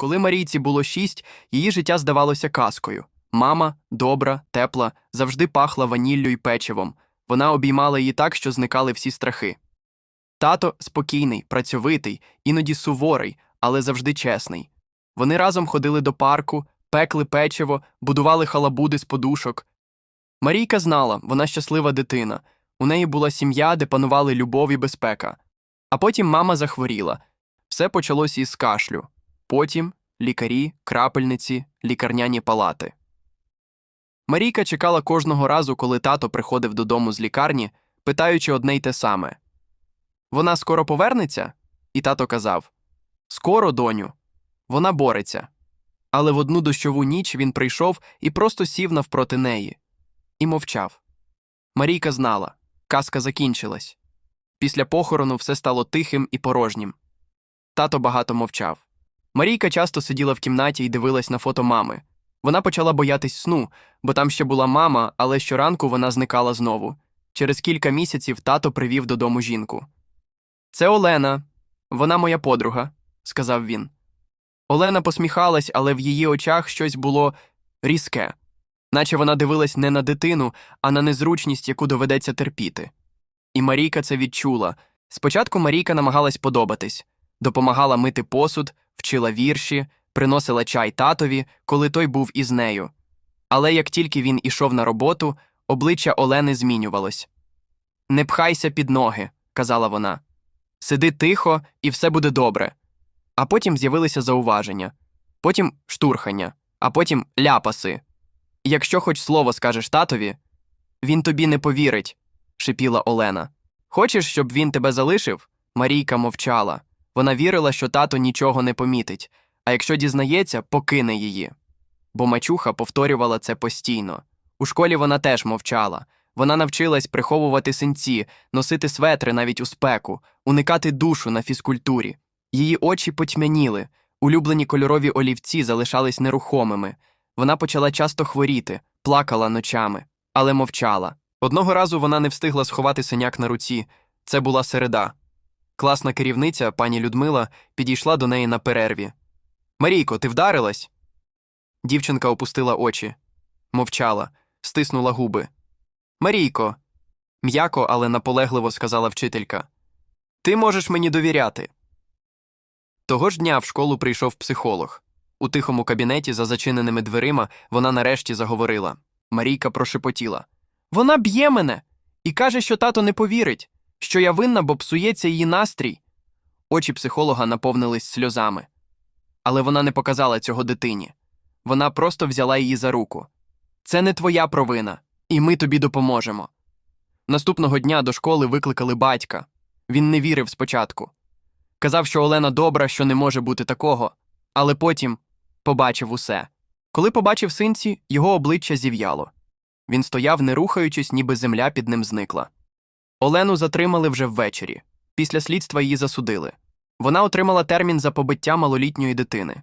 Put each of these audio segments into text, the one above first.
Коли Марійці було шість, її життя здавалося казкою. Мама, добра, тепла, завжди пахла ваніллю й печивом. Вона обіймала її так, що зникали всі страхи. Тато спокійний, працьовитий, іноді суворий, але завжди чесний. Вони разом ходили до парку, пекли печиво, будували халабуди з подушок. Марійка знала, вона щаслива дитина. У неї була сім'я, де панували любов і безпека. А потім мама захворіла. Все почалось із кашлю. Потім лікарі, крапельниці, лікарняні палати. Марійка чекала кожного разу, коли тато приходив додому з лікарні, питаючи одне й те саме. Вона скоро повернеться? І тато казав Скоро, доню. Вона бореться. Але в одну дощову ніч він прийшов і просто сів навпроти неї. І мовчав. Марійка знала казка закінчилась. Після похорону все стало тихим і порожнім. Тато багато мовчав. Марійка часто сиділа в кімнаті і дивилась на фото мами. Вона почала боятись сну, бо там ще була мама, але щоранку вона зникала знову. Через кілька місяців тато привів додому жінку. Це Олена, вона моя подруга, сказав він. Олена посміхалась, але в її очах щось було різке, наче вона дивилась не на дитину, а на незручність, яку доведеться терпіти. І Марійка це відчула. Спочатку Марійка намагалась подобатись, допомагала мити посуд, вчила вірші, приносила чай татові, коли той був із нею. Але як тільки він ішов на роботу, обличчя Олени змінювалось. Не пхайся під ноги, казала вона. Сиди тихо, і все буде добре. А потім з'явилися зауваження, потім штурхання, а потім ляпаси. Якщо хоч слово скажеш татові, він тобі не повірить, шипіла Олена. Хочеш, щоб він тебе залишив? Марійка мовчала. Вона вірила, що тато нічого не помітить, а якщо дізнається, покине її. Бо мачуха повторювала це постійно. У школі вона теж мовчала. Вона навчилась приховувати синці, носити светри навіть у спеку, уникати душу на фізкультурі. Її очі потьмяніли, улюблені кольорові олівці залишались нерухомими. Вона почала часто хворіти, плакала ночами, але мовчала. Одного разу вона не встигла сховати синяк на руці. Це була середа. Класна керівниця, пані Людмила, підійшла до неї на перерві. Марійко, ти вдарилась? Дівчинка опустила очі, мовчала, стиснула губи. Марійко, м'яко, але наполегливо сказала вчителька. Ти можеш мені довіряти. Того ж дня в школу прийшов психолог. У тихому кабінеті за зачиненими дверима вона нарешті заговорила. Марійка прошепотіла. Вона б'є мене і каже, що тато не повірить, що я винна, бо псується її настрій. Очі психолога наповнились сльозами. Але вона не показала цього дитині. Вона просто взяла її за руку. Це не твоя провина, і ми тобі допоможемо. Наступного дня до школи викликали батька. Він не вірив спочатку. Казав, що Олена добра, що не може бути такого, але потім побачив усе. Коли побачив синці, його обличчя зів'яло. Він стояв, не рухаючись, ніби земля під ним зникла. Олену затримали вже ввечері. Після слідства її засудили. Вона отримала термін за побиття малолітньої дитини.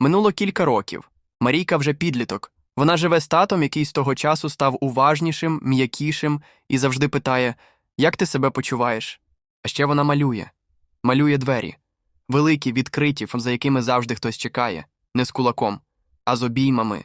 Минуло кілька років. Марійка вже підліток. Вона живе з татом, який з того часу став уважнішим, м'якішим і завжди питає: Як ти себе почуваєш? А ще вона малює. Малює двері. Великі, відкриті, за якими завжди хтось чекає, не з кулаком, а з обіймами,